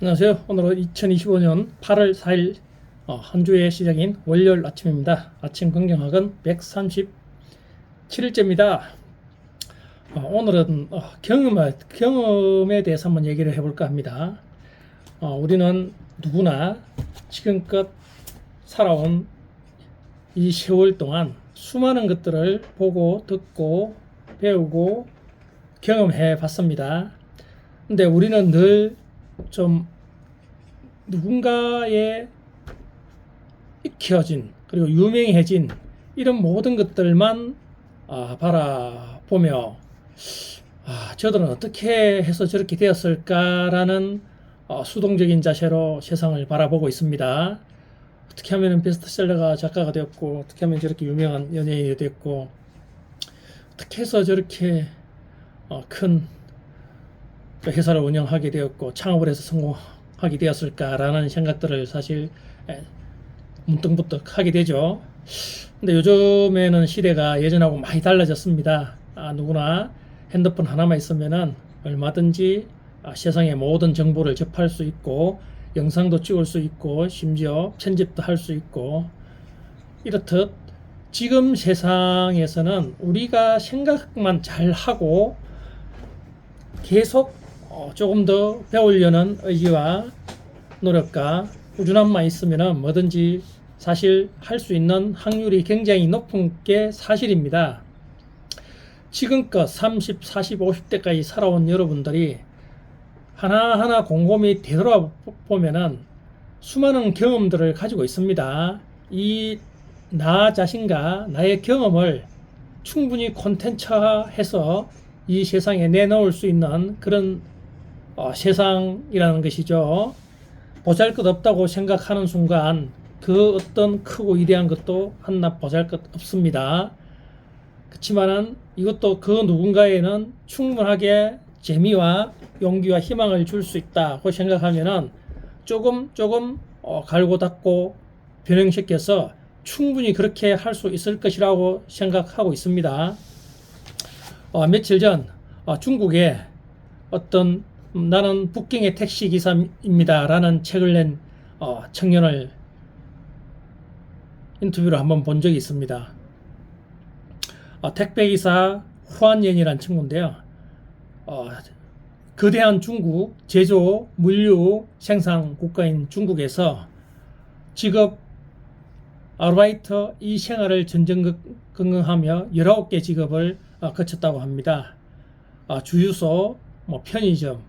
안녕하세요. 오늘은 2025년 8월 4일 어, 한 주의 시작인 월요일 아침입니다. 아침 긍정학은 137일째입니다. 어, 오늘은 어, 경험, 경험에 대해서 한번 얘기를 해볼까 합니다. 어, 우리는 누구나 지금껏 살아온 이 세월 동안 수많은 것들을 보고 듣고 배우고 경험해 봤습니다. 근데 우리는 늘 좀 누군가의 익혀진 그리고 유명해진 이런 모든 것들만 아, 바라보며 아, 저들은 어떻게 해서 저렇게 되었을까라는 어, 수동적인 자세로 세상을 바라보고 있습니다. 어떻게 하면 베스트셀러가 작가가 되었고 어떻게 하면 저렇게 유명한 연예인이 됐고 어떻게 해서 저렇게 어, 큰 회사를 운영하게 되었고 창업을 해서 성공하게 되었을까라는 생각들을 사실 에, 문득문득 하게 되죠. 근데 요즘에는 시대가 예전하고 많이 달라졌습니다. 아, 누구나 핸드폰 하나만 있으면은 얼마든지 아, 세상의 모든 정보를 접할 수 있고 영상도 찍을 수 있고 심지어 편집도 할 수 있고 이렇듯 지금 세상에서는 우리가 생각만 잘 하고 계속 어, 조금 더 배우려는 의지와 노력과 꾸준함만 있으면 뭐든지 사실 할 수 있는 확률이 굉장히 높은 게 사실입니다. 지금껏 30, 40, 50대까지 살아온 여러분들이 하나하나 곰곰이 되돌아보면은 수많은 경험들을 가지고 있습니다. 이 나 자신과 나의 경험을 충분히 콘텐츠화해서 이 세상에 내놓을 수 있는 그런 어, 세상이라는 것이죠. 보잘 것 없다고 생각하는 순간 그 어떤 크고 위대한 것도 한낱 보잘 것 없습니다. 그렇지만은 이것도 그 누군가에는 충분하게 재미와 용기와 희망을 줄 수 있다고 생각하면은 조금 조금 어, 갈고 닦고 변형시켜서 충분히 그렇게 할 수 있을 것이라고 생각하고 있습니다. 어, 며칠 전 어, 중국에 어떤 음, 나는 북경의 택시 기사입니다라는 책을 낸 어, 청년을 인터뷰를 한번 본 적이 있습니다. 어, 택배 기사 후안옌이라는 친구인데요. 어, 거대한 중국 제조 물류 생산 국가인 중국에서 직업 아르바이터 이 생활을 전전긍긍하며 19개 직업을 어, 거쳤다고 합니다. 어, 주유소, 뭐 편의점,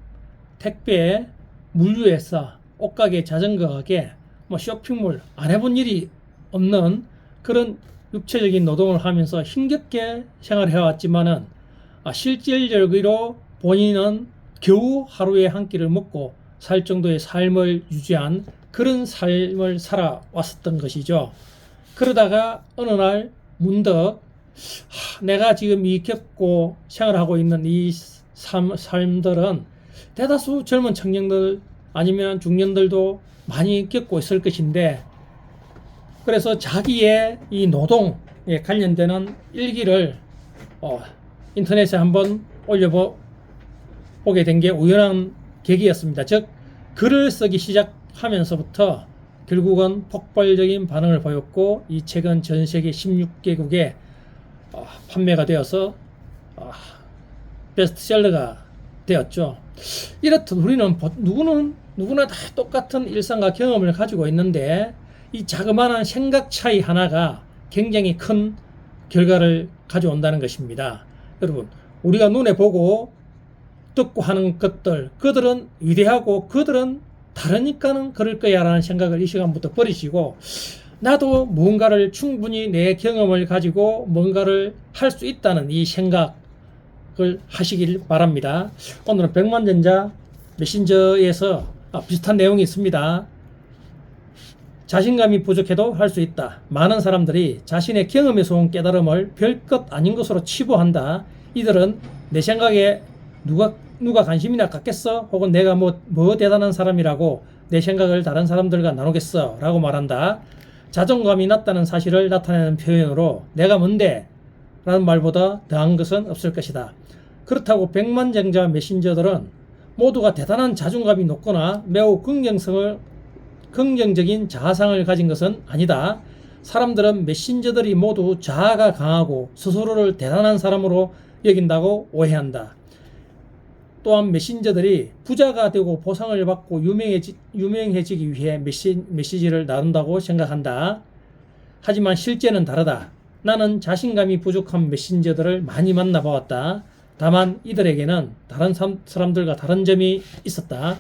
택배, 물류회사, 옷가게, 자전거 가게, 뭐 쇼핑몰 안 해본 일이 없는 그런 육체적인 노동을 하면서 힘겹게 생활해 왔지만은 아, 실질적으로 본인은 겨우 하루에 한 끼를 먹고 살 정도의 삶을 유지한 그런 삶을 살아왔었던 것이죠. 그러다가 어느 날 문득 하, 내가 지금 이 겪고 생활하고 있는 이 삶, 삶들은 대다수 젊은 청년들 아니면 중년들도 많이 겪고 있을 것인데 그래서 자기의 이 노동에 관련되는 일기를 어, 인터넷에 한번 올려보게 된 게 우연한 계기였습니다. 즉 글을 쓰기 시작하면서부터 결국은 폭발적인 반응을 보였고 이 책은 전 세계 16개국에 어, 판매가 되어서 어, 베스트셀러가 되었죠. 이렇듯 우리는 누구는 누구나 다 똑같은 일상과 경험을 가지고 있는데 이 자그마한 생각 차이 하나가 굉장히 큰 결과를 가져온다는 것입니다. 여러분, 우리가 눈에 보고 듣고 하는 것들, 그들은 위대하고 그들은 다르니까는 그럴 거야 라는 생각을 이 시간부터 버리시고 나도 뭔가를 충분히 내 경험을 가지고 뭔가를 할 수 있다는 이 생각 을 하시길 바랍니다. 오늘은 백만전자 메신저에서 아, 비슷한 내용이 있습니다. 자신감이 부족해도 할 수 있다. 많은 사람들이 자신의 경험에서 온 깨달음을 별것 아닌 것으로 치부한다. 이들은 내 생각에 누가 누가 관심이나 갖겠어? 혹은 내가 뭐, 뭐 대단한 사람이라고 내 생각을 다른 사람들과 나누겠어? 라고 말한다. 자존감이 낮다는 사실을 나타내는 표현으로 내가 뭔데? 라는 말보다 더한 것은 없을 것이다. 그렇다고 백만장자 메신저들은 모두가 대단한 자존감이 높거나 매우 긍정성을 긍정적인 자아상을 가진 것은 아니다. 사람들은 메신저들이 모두 자아가 강하고 스스로를 대단한 사람으로 여긴다고 오해한다. 또한 메신저들이 부자가 되고 보상을 받고 유명해지, 유명해지기 위해 메시, 메시지를 나눈다고 생각한다. 하지만 실제는 다르다. 나는 자신감이 부족한 메신저들을 많이 만나보았다. 다만 이들에게는 다른 사람- 사람들과 다른 점이 있었다.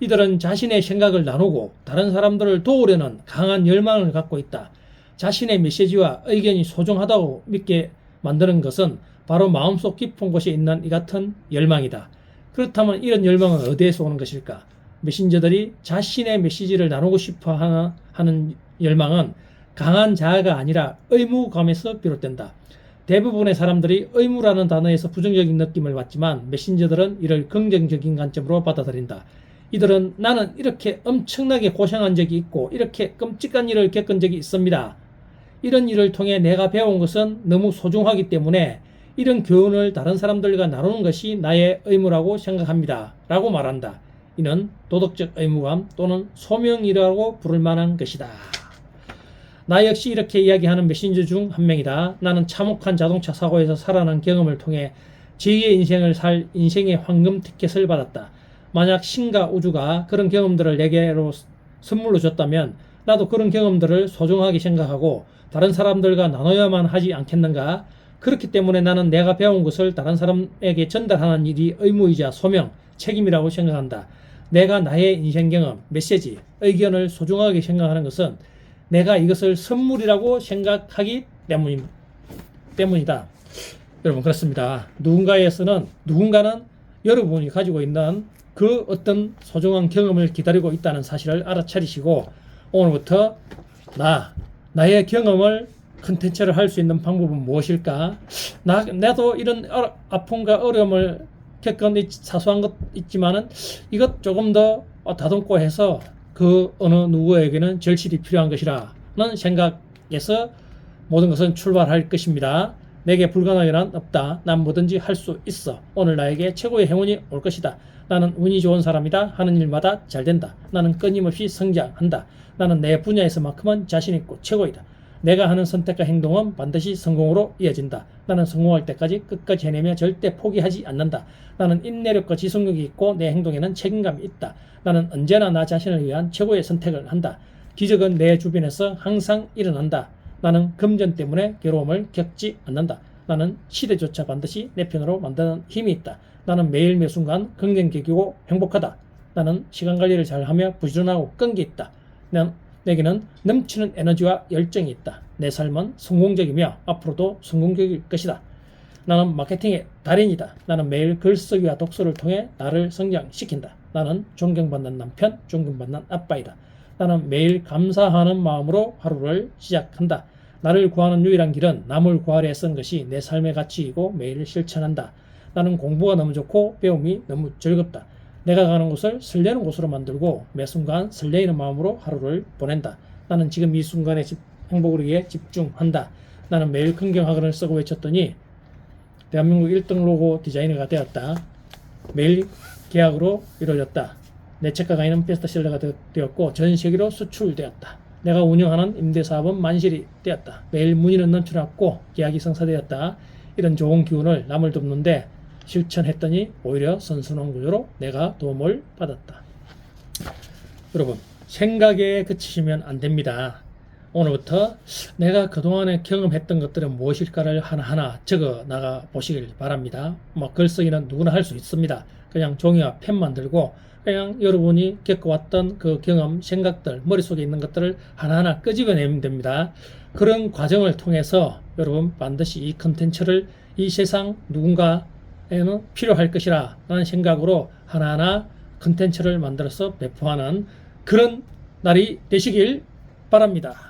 이들은 자신의 생각을 나누고 다른 사람들을 도우려는 강한 열망을 갖고 있다. 자신의 메시지와 의견이 소중하다고 믿게 만드는 것은 바로 마음속 깊은 곳에 있는 이 같은 열망이다. 그렇다면 이런 열망은 어디에서 오는 것일까? 메신저들이 자신의 메시지를 나누고 싶어 하는 열망은 강한 자아가 아니라 의무감에서 비롯된다. 대부분의 사람들이 의무라는 단어에서 부정적인 느낌을 받지만 메신저들은 이를 긍정적인 관점으로 받아들인다. 이들은 나는 이렇게 엄청나게 고생한 적이 있고 이렇게 끔찍한 일을 겪은 적이 있습니다. 이런 일을 통해 내가 배운 것은 너무 소중하기 때문에 이런 교훈을 다른 사람들과 나누는 것이 나의 의무라고 생각합니다. 라고 말한다. 이는 도덕적 의무감 또는 소명이라고 부를 만한 것이다. 나 역시 이렇게 이야기하는 메신저 중 한 명이다. 나는 참혹한 자동차 사고에서 살아난 경험을 통해 제2의 인생을 살 인생의 황금 티켓을 받았다. 만약 신과 우주가 그런 경험들을 내게로 선물로 줬다면 나도 그런 경험들을 소중하게 생각하고 다른 사람들과 나눠야만 하지 않겠는가? 그렇기 때문에 나는 내가 배운 것을 다른 사람에게 전달하는 일이 의무이자 소명, 책임이라고 생각한다. 내가 나의 인생 경험, 메시지, 의견을 소중하게 생각하는 것은 내가 이것을 선물이라고 생각하기 때문, 때문이다. 여러분, 그렇습니다. 누군가에서는, 누군가는 여러분이 가지고 있는 그 어떤 소중한 경험을 기다리고 있다는 사실을 알아차리시고, 오늘부터 나, 나의 경험을 컨텐츠를 할 수 있는 방법은 무엇일까? 나, 나도 이런 어, 아픔과 어려움을 겪은 이 사소한 것 있지만은 이것 조금 더 다듬고 해서 그 어느 누구에게는 절실히 필요한 것이라는 생각에서 모든 것은 출발할 것입니다. 내게 불가능한 일은 없다. 난 뭐든지 할 수 있어. 오늘 나에게 최고의 행운이 올 것이다. 나는 운이 좋은 사람이다. 하는 일마다 잘 된다. 나는 끊임없이 성장한다. 나는 내 분야에서만큼은 자신 있고 최고이다. 내가 하는 선택과 행동은 반드시 성공으로 이어진다. 나는 성공할 때까지 끝까지 해내며 절대 포기하지 않는다. 나는 인내력과 지속력이 있고 내 행동에는 책임감이 있다. 나는 언제나 나 자신을 위한 최고의 선택을 한다. 기적은 내 주변에서 항상 일어난다. 나는 금전 때문에 괴로움을 겪지 않는다. 나는 시대조차 반드시 내 편으로 만드는 힘이 있다. 나는 매일 매 순간 긍정적이고 행복하다. 나는 시간 관리를 잘하며 부지런하고 끈기 있다. 난 내게는 넘치는 에너지와 열정이 있다. 내 삶은 성공적이며 앞으로도 성공적일 것이다. 나는 마케팅의 달인이다. 나는 매일 글쓰기와 독서를 통해 나를 성장시킨다. 나는 존경받는 남편, 존경받는 아빠이다. 나는 매일 감사하는 마음으로 하루를 시작한다. 나를 구하는 유일한 길은 남을 구하려 쓴 것이 내 삶의 가치이고 매일 실천한다. 나는 공부가 너무 좋고 배움이 너무 즐겁다. 내가 가는 곳을 설레는 곳으로 만들고 매 순간 설레이는 마음으로 하루를 보낸다. 나는 지금 이 순간의 집, 행복을 위해 집중한다. 나는 매일 긍정학원을 쓰고 외쳤더니 대한민국 1등 로고 디자이너가 되었다. 매일 계약으로 이루어졌다. 내 책과 강의는 베스트셀러가 되- 되었고 전 세계로 수출되었다. 내가 운영하는 임대사업은 만실이 되었다. 매일 문의는 넘쳐났고 계약이 성사되었다. 이런 좋은 기운을 남을 돕는데 실천했더니 오히려 선순환 구조로 내가 도움을 받았다. 여러분 생각에 그치시면 안 됩니다. 오늘부터 내가 그동안에 경험했던 것들은 무엇일까를 하나하나 적어 나가 보시길 바랍니다. 뭐 글쓰기는 누구나 할 수 있습니다. 그냥 종이와 펜만 들고 그냥 여러분이 겪어왔던 그 경험, 생각들, 머릿속에 있는 것들을 하나하나 끄집어내면 됩니다. 그런 과정을 통해서 여러분 반드시 이 컨텐츠를 이 세상 누군가에는 필요할 것이라 라는 생각으로 하나하나 컨텐츠를 만들어서 배포하는 그런 날이 되시길 바랍니다.